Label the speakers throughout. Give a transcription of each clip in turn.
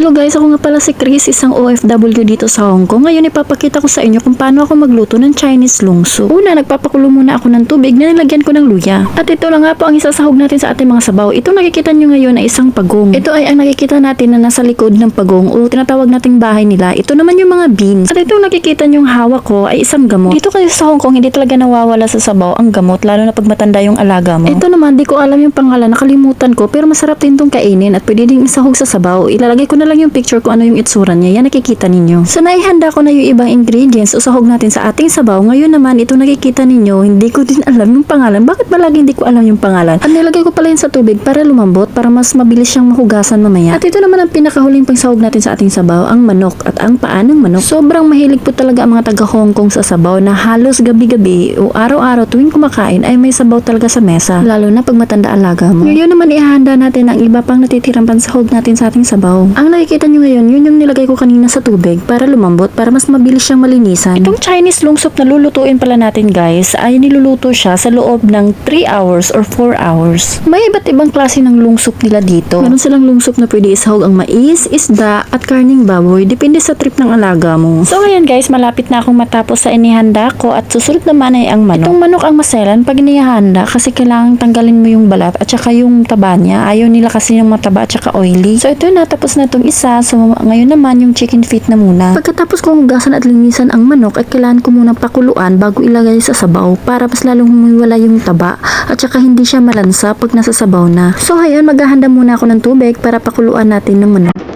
Speaker 1: Hello guys, ako nga pala si Chris, isang OFW dito sa Hong Kong. Ngayon ipapakita ko sa inyo kung paano ako magluto ng Chinese lung soup. Una, nagpapakulo muna ako ng tubig na nilagyan ko ng luya. At ito na nga po ang isasahog natin sa ating mga sabaw. Ito nakikita nyo ngayon ay isang pagong. Ito ay ang nakikita natin na nasa likod ng pagong o tinatawag nating bahay nila. Ito naman yung mga beans. At ito nakikita yung hawak ko ay isang gamot. Dito kasi sa Hong Kong, hindi talaga nawawala sa sabaw ang gamot, lalo na pag matanda yung alaga mo. Ito naman, di ko alam yung pangalan, nakalimutan ko, pero masarap din tong kainin at pwede din isahog sa sabaw. Ilalagay ko na lang yung picture kung ano yung itsura niya. Yan nakikita ninyo. So naihanda ko na yung ibang ingredients o sahog natin sa ating sabaw. Ngayon naman, ito nakikita ninyo, hindi ko din alam yung pangalan. Bakit ba lagi hindi ko alam yung pangalan? At nilagay ko pala yun sa tubig para lumambot, para mas mabilis siyang mahugasan mamaya. At ito naman ang pinakahuling pangsahog natin sa ating sabaw, ang manok at ang paa ng manok. Sobrang mahilig po talaga ang mga taga Hong Kong sa sabaw na halos gabi-gabi o araw-araw tuwing kumakain ay may sabaw talaga sa mesa. Lalo na pag matanda alaga mo. Ngayon naman ihahanda natin ang iba pang natitirang pansahog natin sa ating sabaw. Ang nakikita nyo ngayon, yun yung nilagay ko kanina sa tubig para lumambot, para mas mabilis siyang malinisan. Itong Chinese long soup na lulutuin pala natin guys, ay niluluto siya sa loob ng 3 hours or 4 hours. May iba't ibang klase ng long soup nila dito. Meron silang long soup na pwede isahog ang mais, isda, at karning baboy. Depende sa trip ng alaga mo. So ngayon guys, malapit na akong matapos sa inihanda ko at susunod naman ay ang manok. Itong manok ang maselan pag inihanda kasi kailangan tanggalin mo yung balat at saka yung taba niya. Ayaw nila kasi yung mataba at saka oily. So ito na, tapos na itong isa. So ngayon naman yung chicken feet na muna. Pagkatapos kong hugasan at linisan ang manok, ay kailangan ko munang pakuluan bago ilagay sa sabaw para mas lalong humiwala yung taba at saka hindi siya malansa pag nasa sabaw na. So ngayon, maghahanda muna ako ng tubig para pakuluan natin ng manok.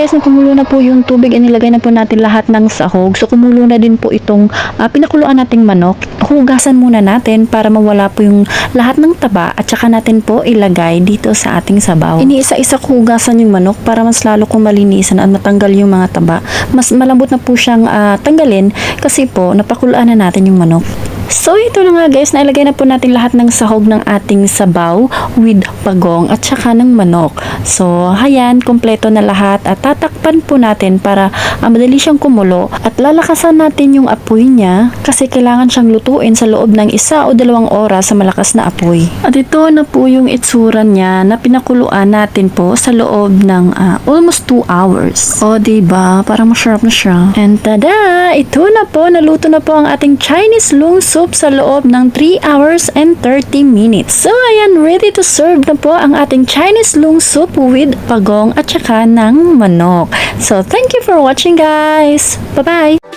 Speaker 1: Guys, na na po yung tubig, inilagay na po natin lahat ng sahog. So kumulo na din po itong ah, pinakuluan nating manok. Hugasan muna natin para mawala po yung lahat ng taba at saka natin po ilagay dito sa ating sabaw. Iniisa-isa ko hugasan yung manok para mas lalo kong malinisan at matanggal yung mga taba. Mas malambot na po siyang ah, tanggalin kasi po napakuluan na natin yung manok. So ito na nga guys, nailagay na po natin lahat ng sahog ng ating sabaw with pagong at saka ng manok. So hayan, kompleto na lahat at tatakpan po natin para ah, madali siyang kumulo at lalakasan natin yung apoy niya kasi kailangan siyang lutuin sa loob ng isa o dalawang oras sa malakas na apoy. At ito na po yung itsura niya na pinakuluan natin po sa loob ng ah, almost 2 hours. O diba, parang masarap na siya. And tada! Ito na po, naluto na po ang ating Chinese lung soup soup sa loob ng 3 hours and 30 minutes. So ayan, ready to serve na po ang ating Chinese lung soup with pagong at saka ng manok. So thank you for watching guys! Bye-bye!